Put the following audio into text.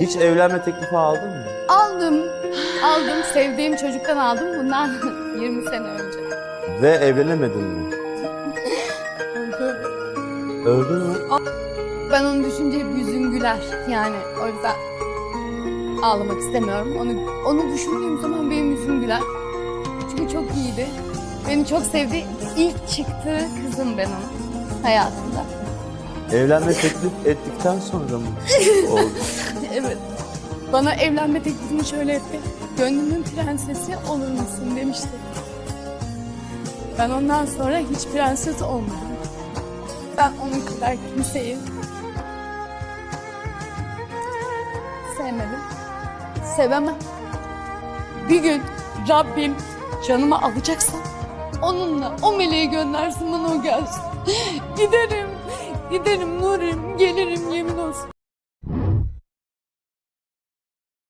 Hiç evlenme teklifi aldın mı? Aldım. Aldım. Sevdiğim çocuktan aldım. Bundan 20 sene önce. Ve evlenemedin mi? Öldü mü? Ben onu düşünce hep yüzüm güler. Yani o yüzden ağlamak istemiyorum. Onu onu düşündüğüm zaman benim yüzüm güler. Çünkü çok iyiydi. Beni çok sevdi. İlk çıktığı kızım ben onun hayatında. Evlenme teklif ettikten sonra mı oldu? Evet. Bana evlenme teklifini şöyle etti. Gönlümün prensesi olur musun demişti. Ben ondan sonra hiç prenses olmadım. Ben onun kadar kimseyi sevmedim. Sevemem. Bir gün Rabbim canımı alacaksa onunla o meleği göndersin bana o gelsin. Giderim. Giderim Nurim. Gelirim.